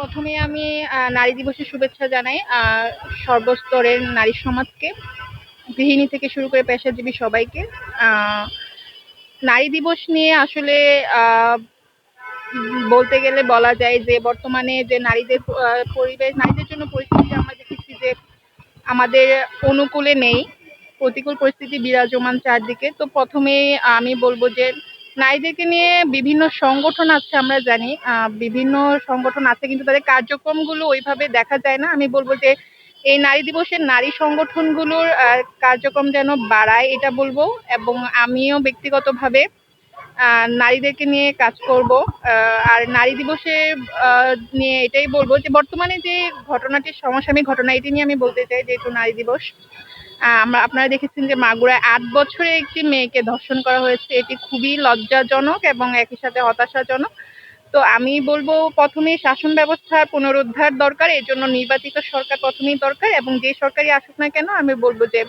প্রথমে আমি নারী দিবসের শুভেচ্ছা জানাই সর্বস্তরের নারী সমাজকে, গৃহিণী থেকে শুরু করে পেশাজীবী সবাইকে। নারী দিবস নিয়ে আসলে বলতে গেলে বলা যায় যে বর্তমানে যে নারীদের পরিবেশ, নারীদের জন্য পরিস্থিতি আমরা দেখেছি যে আমাদের অনুকূলে নেই, প্রতিকূল পরিস্থিতি বিরাজমান চারদিকে। তো প্রথমে আমি বলব যে নারীদেরকে নিয়ে বিভিন্ন সংগঠন আছে, আমরা জানি। বিভিন্ন সংগঠন আছে, কিন্তু তাদের কার্যক্রমগুলো ওইভাবে দেখা যায় না। আমি বলব যে, এই নারী দিবসের নারী সংগঠনগুলোর কার্যক্রম যেন বাড়ায়, এটা বলব। এবং আমিও ব্যক্তিগতভাবে নারীদেরকে নিয়ে কাজ করব। আর নারী দিবসে নিয়ে এটাই বলব যে, বর্তমানে যে ঘটনাটি, সমসাময়িক ঘটনা, এটি নিয়ে আমি বলতে চাই, যেহেতু নারী দিবস। আমরা, আপনারা দেখেছেন যে মাগুরায় আট বছরে একটি মেয়েকে ধর্ষণ করা হয়েছে। এটি খুবই লজ্জাজনক এবং একই সাথে হতাশাজনক। তো আমি বলব, প্রথমেই শাসন ব্যবস্থার পুনরুদ্ধার দরকার, এর জন্য নির্বাচিত সরকার প্রথমেই দরকার এবং যে সরকারই আসুক না কেন, আমি বলব যে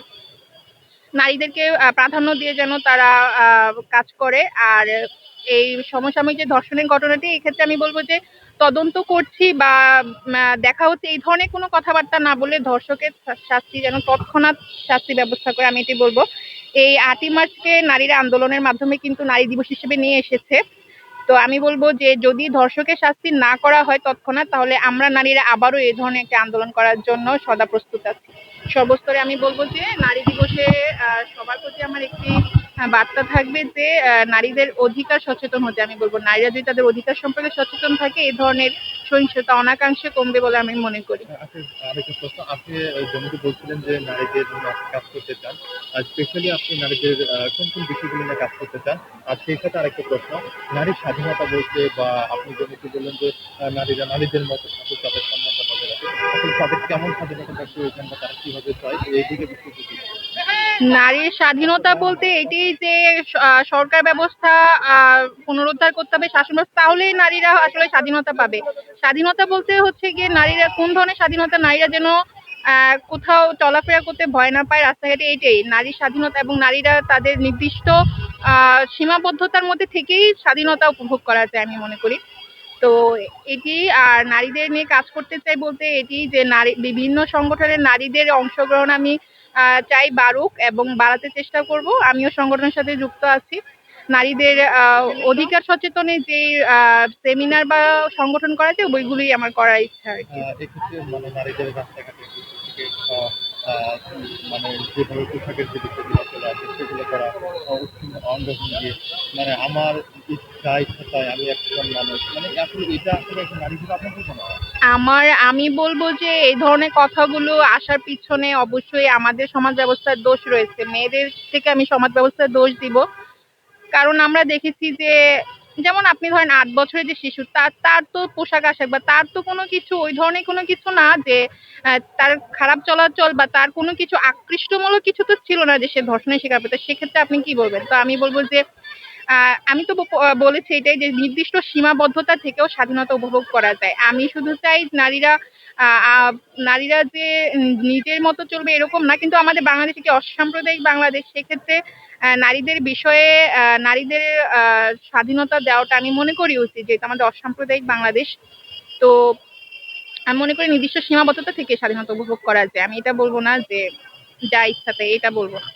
নারীদেরকে প্রাধান্য দিয়ে যেন তারা কাজ করে। আর এই সমসাময়িক যে ধর্ষণের ঘটনাটি এই ক্ষেত্রে আমি বলব যে তদন্ত করছি বা দেখা হচ্ছে এই ধরনের কোনো কথাবার্তা না বলে ধর্ষকের শাস্তি যেন তৎক্ষণাৎ শাস্তি ব্যবস্থা করে আমি এটি বলব। এই আটই মার্চকে নারীরা আন্দোলনের মাধ্যমে কিন্তু নারী দিবস হিসেবে নিয়ে এসেছে। তো আমি বলব যে যদি ধর্ষকের শাস্তি না করা হয় তৎক্ষণাৎ, তাহলে আমরা নারীরা আবারও এই ধরনের একটি আন্দোলন করার জন্য সদা প্রস্তুত আছি। সর্বস্তরে আমি বলব যে নারী দিবসে সবার প্রতি আমার একটি বার্তা থাকবে যে নারীদের অধিকার সচেতন হতে, আমি বলব নারীরা যদি তাদের অধিকার সম্পর্কে সচেতন থাকে, এই ধরনের সহিংসতা অনাকাঙ্ক্ষে কমবে বলে আমি মনে করি। আরেকটা প্রশ্ন। আপনি যেমনটি বলছিলেন যে নারীদের কাজ করতে চান স্পেশালি আপনি নারীদের কোন কোন বিষয়গুলো নিয়ে কাজ করতে চান? আর সেই সাথে আরেকটা প্রশ্ন, নারীর স্বাধীনতা বলতে বা আপনি যেমনটি বললেন যে নারীরা, নারীদের মতো থাকুক, তাদের তাদের কেমন স্বাধীনতা বা তারা কীভাবে চায় এই দিকে। নারীর স্বাধীনতা বলতে এটি যে সরকার ব্যবস্থা পুনরুদ্ধার করতে হবে, শাসন ব্যবস্থা, তাহলেই নারীরা আসলে স্বাধীনতা পাবে। স্বাধীনতা বলতে হচ্ছে গিয়ে নারীরা কোন ধরনের স্বাধীনতা, নারীরা যেন কোথাও চলাফেরা করতে ভয় না পায়, রাস্তাঘাটে এইটাই নারীর স্বাধীনতা এবং নারীরা তাদের নির্দিষ্ট সীমাবদ্ধতার মধ্যে থেকেই স্বাধীনতা উপভোগ করা যায়, আমি মনে করি। তো এটি, আর নারীদের নিয়ে কাজ করতে চাই বলতে এটি যে, নারী, বিভিন্ন সংগঠনের নারীদের অংশগ্রহণ আমি চাই বাড়ুক এবং বাড়াতে চেষ্টা করব। আমিও সংগঠনের সাথে যুক্ত আছি। নারীদের অধিকার সচেতনে যে সেমিনার বা সংগঠন করা যায় ওইগুলোই আমার করার ইচ্ছা আর কি। মানে মানে মানে আমার ইচ্ছা ইচ্ছা চাই আমি একজন মানুষ। মানে এটা আসলে একটা নারী হিসেবে আপনার কি হয়? আমার, আমি বলব যে এই ধরনের কথাগুলো আসার পিছনে অবশ্যই আমাদের সমাজ ব্যবস্থার দোষ রয়েছে। মেয়েদের থেকে আমি সমাজ ব্যবস্থার দোষ দিব। কারণ আমরা দেখেছি যে, যেমন আপনি ধরেন আট বছরের যে শিশু, তার তার তো পোশাক আশাক বা তার তো কোনো কিছু, ওই ধরনের কোনো কিছু না যে তার খারাপ চলাচল বা তার কোনো কিছু আকৃষ্টমূলক কিছু তো ছিল না যে সে ধর্ষণের শিকার সেক্ষেত্রে আপনি কি বলবেন? তো আমি বলব যে আমি তো বলেছি এটাই যে নির্দিষ্ট সীমাবদ্ধতা থেকেও স্বাধীনতা উপভোগ করা যায়। আমি শুধু চাই নারীরা নারীরা যে নিজের মতো চলবে এরকম না, কিন্তু আমাদের বাংলাদেশ কি অসাম্প্রদায়িক বাংলাদেশ, সেক্ষেত্রে নারীদের বিষয়ে নারীদের স্বাধীনতা দেওয়াটা আমি মনে করি উচিত, যেহেতু আমাদের অসাম্প্রদায়িক বাংলাদেশ। তো আমি মনে করি নির্দিষ্ট সীমাবদ্ধতা থেকে স্বাধীনতা উপভোগ করা যায়। আমি এটা বলব না যে যা ইচ্ছাতে এটা বলব না.